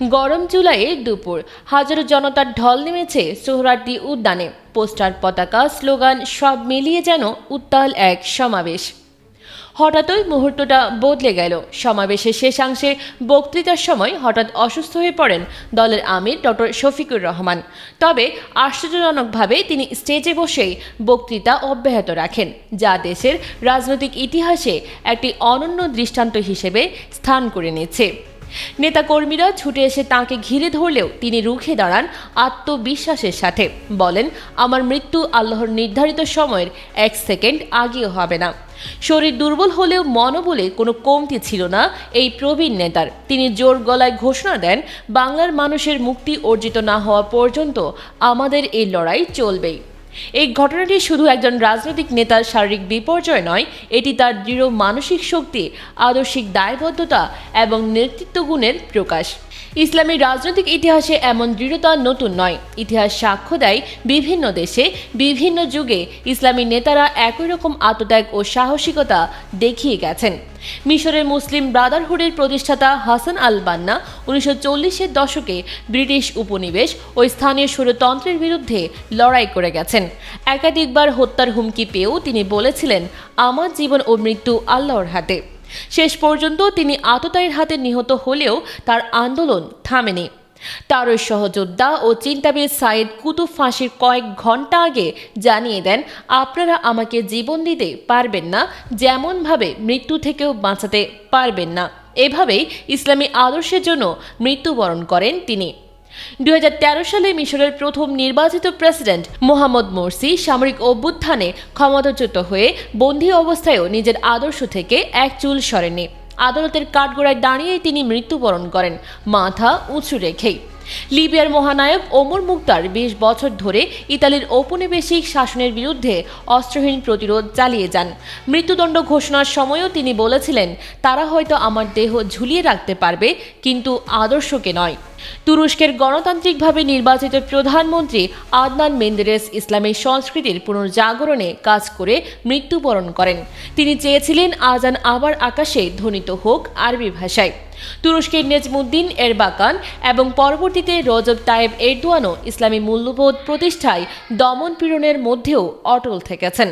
গরম জুলাইয়ে দুপুর। হাজারো জনতার ঢল নেমেছে সোহরাটি উদ্যানে। পোস্টার পতাকা, স্লোগান, সব মিলিয়ে যেন উত্তাল এক সমাবেশ। হঠাৎই মুহূর্তটা বদলে গেল। সমাবেশের শেষাংশে বক্তৃতার সময় হঠাৎ অসুস্থ হয়ে পড়েন দলের আমির ডক্টর শফিকুর রহমান। তবে আশ্চর্যজনকভাবে তিনি স্টেজে বসেই বক্তৃতা অব্যাহত রাখেন, যা দেশের রাজনৈতিক ইতিহাসে একটি অনন্য দৃষ্টান্ত হিসেবে স্থান করে নিচ্ছে নেতাকর্মীরা ছুটে এসে তাকে ঘিরে ধরলেও তিনি রুখে দাঁড়ান আত্মবিশ্বাসের সাথে। বলেন, আমার মৃত্যু আল্লাহর নির্ধারিত সময়ের এক সেকেন্ড আগেও হবে না। শরীর দুর্বল হলেও মনোবলে কোনো কমতি ছিল না এই প্রবীণ নেতার। তিনি জোর গলায় ঘোষণা দেন, বাংলার মানুষের মুক্তি অর্জিত না হওয়া পর্যন্ত আমাদের এই লড়াই চলবেই। এই ঘটনাটি শুধু একজন রাজনৈতিক নেতার শারীরিক বিপর্যয় নয়, এটি তার দৃঢ় মানসিক শক্তি, আদর্শিক দায়বদ্ধতা এবং নেতৃত্ব গুণের প্রকাশ। ইসলামী রাজনৈতিক ইতিহাসে এমন দৃঢ়তা নতুন নয়। ইতিহাস সাক্ষ্য দেয় বিভিন্ন দেশে, বিভিন্ন যুগে ইসলামী নেতারা একই রকম আত্মত্যাগ ও সাহসিকতা দেখিয়ে গেছেন। মিশরের মুসলিম ব্রাদারহুডের প্রতিষ্ঠাতা হাসান আল বান্না উনিশশো চল্লিশের দশকে ব্রিটিশ উপনিবেশ ও স্থানীয় স্বৈরতন্ত্রের বিরুদ্ধে লড়াই করে গেছেন। একাধিকবার হত্যার হুমকি পেয়েও তিনি বলেছিলেন, আমার জীবন ও মৃত্যু আল্লাহর হাতে। শেষ পর্যন্ত তিনি আততায়ীর হাতে নিহত হলেও তার আন্দোলন থামেনি। তার ওই সহযোদ্ধা ও চিন্তাবিদ সাইদ কুতুব ফাঁসির কয়েক ঘণ্টা আগে জানিয়ে দেন, আপনারা আমাকে জীবন দিতে পারবেন না, যেমনভাবে মৃত্যু থেকেও বাঁচাতে পারবেন না। এভাবেই ইসলামী আদর্শের জন্য মৃত্যুবরণ করেন তিনি। দুই হাজার তেরো সালে মিশরের প্রথম নির্বাচিত প্রেসিডেন্ট মোহাম্মদ মোরসি সামরিক অভ্যুত্থানে ক্ষমতাচ্যুত হয়ে বন্দী অবস্থায়ও নিজের আদর্শ থেকে এক চুল সরেনি আদালতের কাঠগোড়ায় দাঁড়িয়েই তিনি মৃত্যুবরণ করেন মাথা উঁচু রেখেই। লিবিয়ার মহানায়ক ওমর মুক্তার বিশ বছর ধরে ইতালির ঔপনিবেশিক শাসনের বিরুদ্ধে অস্ত্রহীন প্রতিরোধ চালিয়ে যান। মৃত্যুদণ্ড ঘোষণার সময়ও তিনি বলেছিলেন, তারা হয়তো আমার দেহ ঝুলিয়ে রাখতে পারবে, কিন্তু আদর্শকে নয়। তুরস্কের গণতান্ত্রিকভাবে নির্বাচিত প্রধানমন্ত্রী আদনান মেন্দেরেস ইসলামের সংস্কৃতির পুনর্জাগরণে কাজ করে মৃত্যুবরণ করেন। তিনি চেয়েছিলেন আজান আবার আকাশে ধ্বনিত হোক আরবি ভাষায়। তুরস্কের নেজমুদ্দিন এরবাকান এবং পরবর্তীতে রজব তায়েব এরদোয়ানও ইসলামী মূল্যবোধ প্রতিষ্ঠায় দমন পীড়নের মধ্যেও অটল থেকেছেন।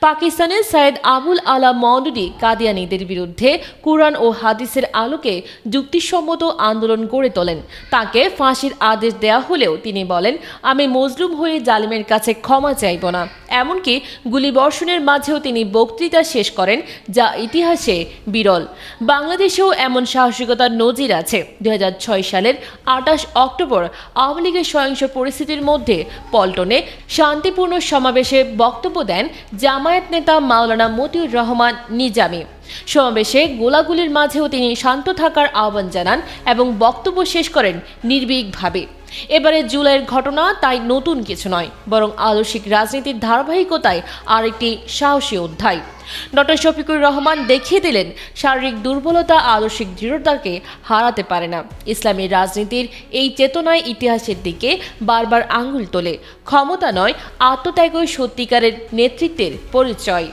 পাকিস্তানের সৈয়দ আবুল আলা মওদুদি কাদিয়ানিদের বিরুদ্ধে কুরআন ও হাদিসের আলোকে যুক্তিসম্মত আন্দোলন গড়ে তোলেন। তাকে ফাঁসির আদেশ দেয়া হলেও তিনি বলেন, আমি মজলুম হয়ে জালিমের কাছে ক্ষমা চাইব না। এমনকি গুলিবর্ষণের মাঝেও তিনি বক্তৃতা শেষ করেন, যা ইতিহাসে বিরল। বাংলাদেশেও এমন সাহসিকতার নজির আছে। দু হাজার ছয় সালের আটাশ অক্টোবর আওয়ামী লীগের সহিংস পরিস্থিতির মধ্যে পল্টনে শান্তিপূর্ণ সমাবেশে বক্তব্য দেন জামায়াত নেতা মাওলানা মতিউর রহমান নিজামী। সমাবেশে গোলাগুলির মাঝেও তিনি শান্ত থাকার আহ্বান জানান এবং বক্তব্য শেষ করেন নির্ভীকভাবে। এবারে জুলাইয়ের ঘটনা তাই নতুন কিছু নয়, বরং আদর্শিক রাজনীতির ধারাবাহিকতায় আরেকটি সাহসী অধ্যায়। ডক্টর শফিকুর রহমান দেখিয়ে দিলেন, শারীরিক দুর্বলতা আদর্শিক দৃঢ়তাকে হারাতে পারে না। ইসলামী রাজনীতির এই চেতনায় ইতিহাসের দিকে বারবার আঙ্গুল তোলে। ক্ষমতা নয়, আত্মত্যাগই সত্যিকারের নেতৃত্বের পরিচয়।